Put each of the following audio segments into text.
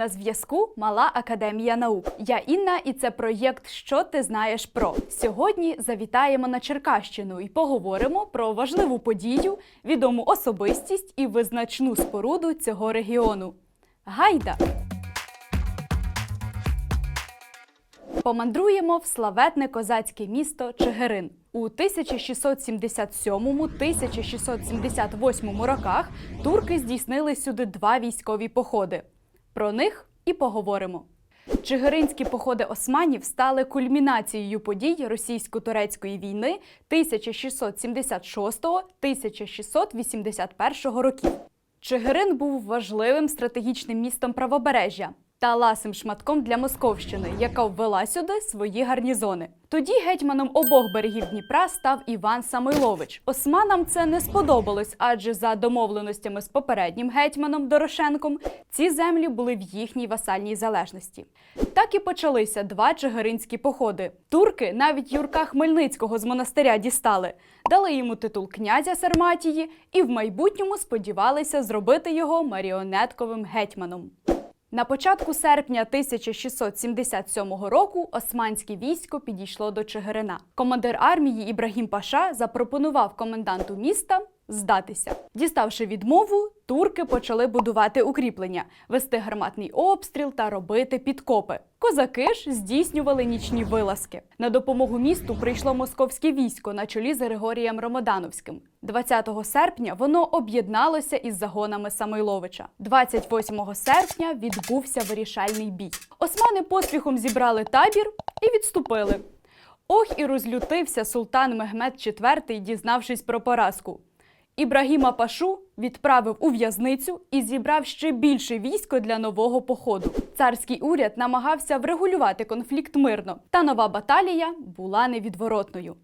На зв'язку Мала Академія наук. Я Інна, і це проєкт Що ти знаєш про сьогодні. Завітаємо на Черкащину і поговоримо про важливу подію, відому особистість і визначну споруду цього регіону. Гайда! Помандруємо в славетне козацьке місто Чигирин. У 1677-1678 роках турки здійснили сюди два військові походи. Про них і поговоримо. Чигиринські походи османів стали кульмінацією подій російсько-турецької війни 1666-1681 років. Чигирин був важливим стратегічним містом правобережжя та ласим шматком для Московщини, яка ввела сюди свої гарнізони. Тоді гетьманом обох берегів Дніпра став Іван Самойлович. Османам це не сподобалось, адже за домовленостями з попереднім гетьманом Дорошенком ці землі були в їхній васальній залежності. Так і почалися два чигиринські походи. Турки навіть Юрка Хмельницького з монастиря дістали, дали йому титул князя Сарматії і в майбутньому сподівалися зробити його маріонетковим гетьманом. На початку серпня 1677 року османське військо підійшло до Чигирина. Командир армії Ібрагім Паша запропонував коменданту міста здатися. Діставши відмову, турки почали будувати укріплення, вести гарматний обстріл та робити підкопи. Козаки ж здійснювали нічні вилазки. На допомогу місту прийшло московське військо на чолі з Григорієм Ромодановським. 20 серпня воно об'єдналося із загонами Самойловича. 28 серпня відбувся вирішальний бій. Османи поспіхом зібрали табір і відступили. Ох, і розлютився султан Мехмед IV, дізнавшись про поразку. Ібрагіма Пашу відправив у в'язницю і зібрав ще більше військо для нового походу. Царський уряд намагався врегулювати конфлікт мирно, та нова баталія була невідворотною.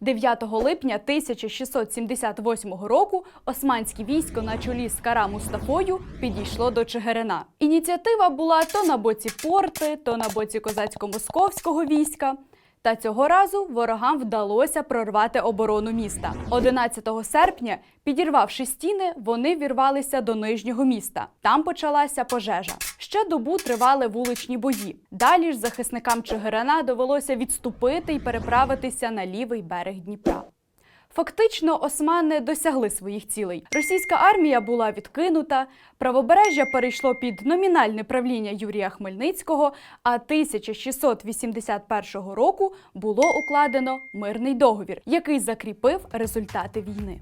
9 липня 1678 року османське військо на чолі з Кара Мустафою підійшло до Чигирина. Ініціатива була то на боці порти, то на боці козацько-московського війська. Та цього разу ворогам вдалося прорвати оборону міста. 11 серпня, підірвавши стіни, вони вірвалися до нижнього міста. Там почалася пожежа. Ще добу тривали вуличні бої. Далі ж захисникам Чигирина довелося відступити і переправитися на лівий берег Дніпра. Фактично, османи досягли своїх цілей. Російська армія була відкинута, правобережжя перейшло під номінальне правління Юрія Хмельницького. А 1681 року було укладено мирний договір, який закріпив результати війни.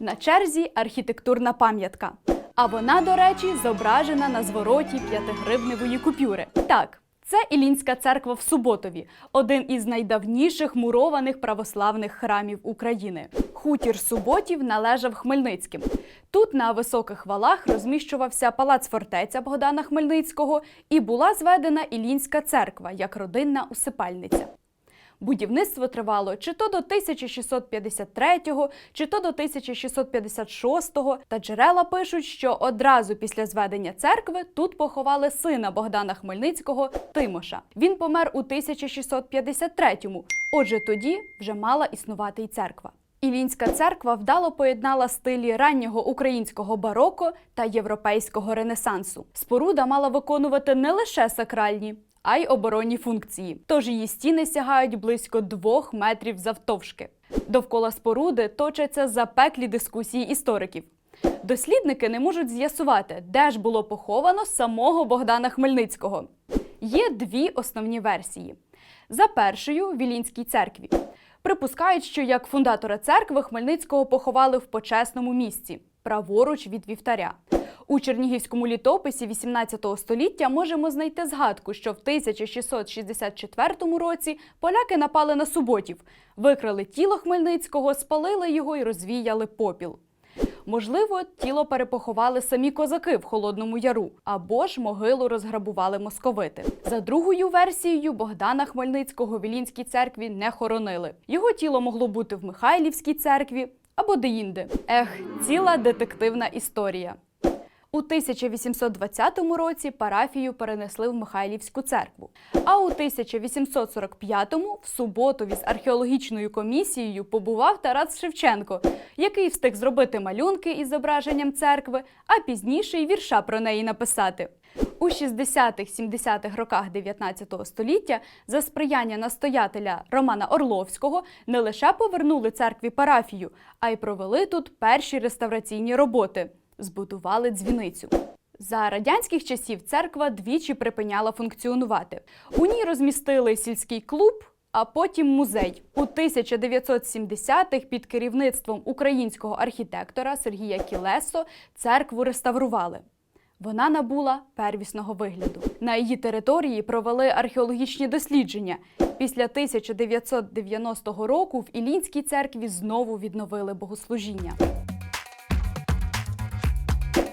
На черзі архітектурна пам'ятка. А вона, до речі, зображена на звороті п'ятигривневої купюри. Так, це Ілінська церква в Суботові, один із найдавніших мурованих православних храмів України. Хутір Суботів належав Хмельницьким. Тут на високих валах розміщувався палац фортеця Богдана Хмельницького і була зведена Ілінська церква як родинна усипальниця. Будівництво тривало чи то до 1653-го, чи то до 1656-го, та джерела пишуть, що одразу після зведення церкви тут поховали сина Богдана Хмельницького Тимоша. Він помер у 1653-му, отже, тоді вже мала існувати й церква. Ілінська церква вдало поєднала стилі раннього українського бароко та європейського ренесансу. Споруда мала виконувати не лише сакральні, а й оборонні функції. Тож її стіни сягають близько двох метрів завтовшки. Довкола споруди точаться запеклі дискусії істориків. Дослідники не можуть з'ясувати, де ж було поховано самого Богдана Хмельницького. Є дві основні версії. За першою в Вілінській церкві. Припускають, що як фундатора церкви Хмельницького поховали в почесному місці, праворуч від вівтаря. У Чернігівському літописі 18 століття можемо знайти згадку, що в 1664 році поляки напали на суботів, викрали тіло Хмельницького, спалили його і розвіяли попіл. Можливо, тіло перепоховали самі козаки в Холодному Яру, або ж могилу розграбували московити. За другою версією, Богдана Хмельницького в Вілінській церкві не хоронили. Його тіло могло бути в Михайлівській церкві або деінде. Ех, ціла детективна історія. У 1820 році парафію перенесли в Михайлівську церкву. А у 1845-му в Суботові з археологічною комісією побував Тарас Шевченко, який встиг зробити малюнки із зображенням церкви, а пізніше й вірша про неї написати. У 60-70-х роках 19 століття за сприяння настоятеля Романа Орловського не лише повернули церкві парафію, а й провели тут перші реставраційні роботи збудували дзвіницю. За радянських часів церква двічі припиняла функціонувати. У ній розмістили сільський клуб, а потім музей. У 1970-х під керівництвом українського архітектора Сергія Кілесо церкву реставрували. Вона набула первісного вигляду. На її території провели археологічні дослідження. Після 1990 року в Ілінській церкві знову відновили богослужіння.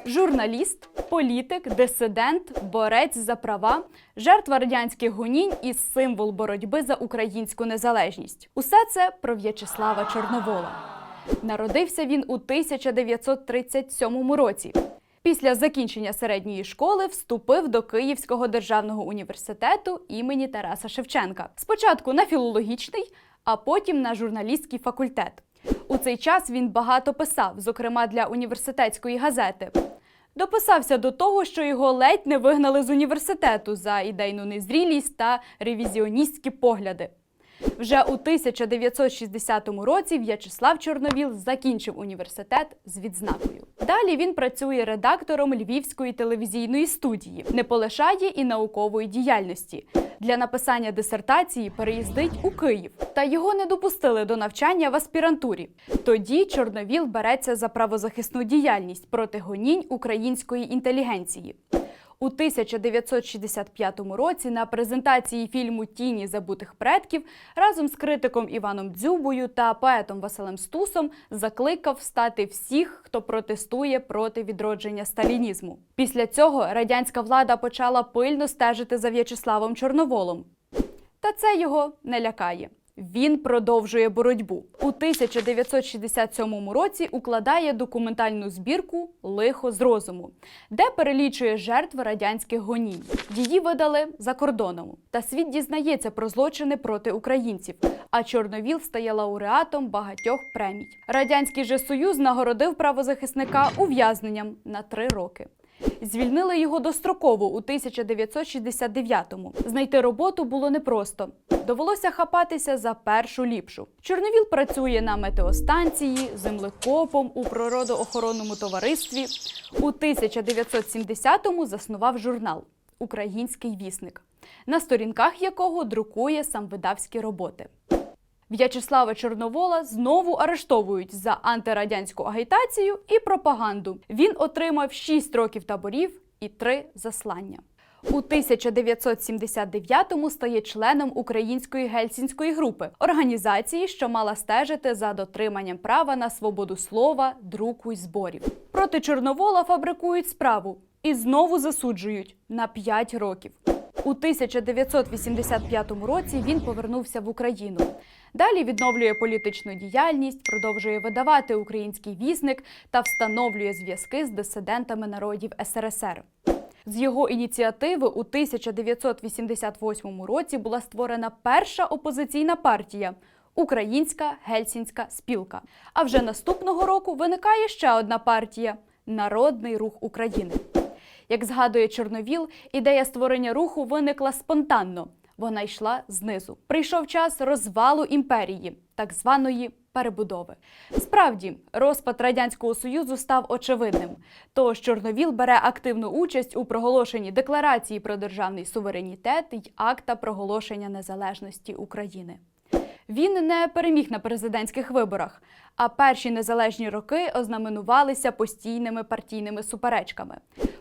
Журналіст, політик, дисидент, борець за права, жертва радянських гонінь і символ боротьби за українську незалежність. Усе це про В'ячеслава Чорновола. Народився він у 1937 році. Після закінчення середньої школи вступив до Київського державного університету імені Тараса Шевченка. Спочатку на філологічний, а потім на журналістський факультет. У цей час він багато писав, зокрема для університетської газети. Дописався до того, що його ледь не вигнали з університету за ідейну незрілість та ревізіоністські погляди. Вже у 1960 році В'ячеслав Чорновіл закінчив університет з відзнакою. Далі він працює редактором Львівської телевізійної студії, не полишає і наукової діяльності. Для написання дисертації переїздить у Київ, та його не допустили до навчання в аспірантурі. Тоді Чорновіл береться за правозахисну діяльність проти гонінь української інтелігенції. У 1965 році на презентації фільму Тіні забутих предків разом з критиком Іваном Дзюбою та поетом Василем Стусом закликав встати всіх, хто протестує проти відродження сталінізму. Після цього радянська влада почала пильно стежити за В'ячеславом Чорноволом. Та це його не лякає. Він продовжує боротьбу. У 1967 році укладає документальну збірку Лихо з розуму, де перелічує жертв радянських гонінь. Її видали за кордоном. Та світ дізнається про злочини проти українців. А Чорновіл стає лауреатом багатьох премій. Радянський же союз нагородив правозахисника ув'язненням на три роки. Звільнили його достроково у 1969-му. Знайти роботу було непросто. Довелося хапатися за першу ліпшу. Чорновіл працює на метеостанції, землекопом у природоохоронному товаристві. У 1970-му заснував журнал Український вісник, на сторінках якого друкує сам видавські роботи. В'ячеслава Чорновола знову арештовують за антирадянську агітацію і пропаганду. Він отримав 6 років таборів і 3 заслання. У 1979-му стає членом української гельсінської групи організації, що мала стежити за дотриманням права на свободу слова, друку й зборів. Проти Чорновола фабрикують справу і знову засуджують на 5 років. У 1985 році він повернувся в Україну. Далі відновлює політичну діяльність, продовжує видавати український вісник та встановлює зв'язки з дисидентами народів СРСР. З його ініціативи у 1988 році була створена перша опозиційна партія Українська гельсінська спілка. А вже наступного року виникає ще одна партія Народний рух України. Як згадує Чорновіл, ідея створення руху виникла спонтанно. Вона йшла знизу. Прийшов час розвалу імперії, так званої перебудови. Справді, розпад радянського союзу став очевидним. Тож Чорновіл бере активну участь у проголошенні декларації про державний суверенітет й акта проголошення незалежності України. Він не переміг на президентських виборах, а перші незалежні роки ознаменувалися постійними партійними суперечками.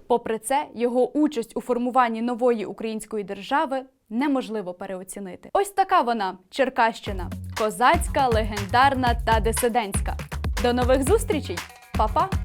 Попри це, його участь у формуванні нової української держави неможливо переоцінити. Ось така вона Черкащина: козацька, легендарна та дисидентська. До нових зустрічей, Па-па!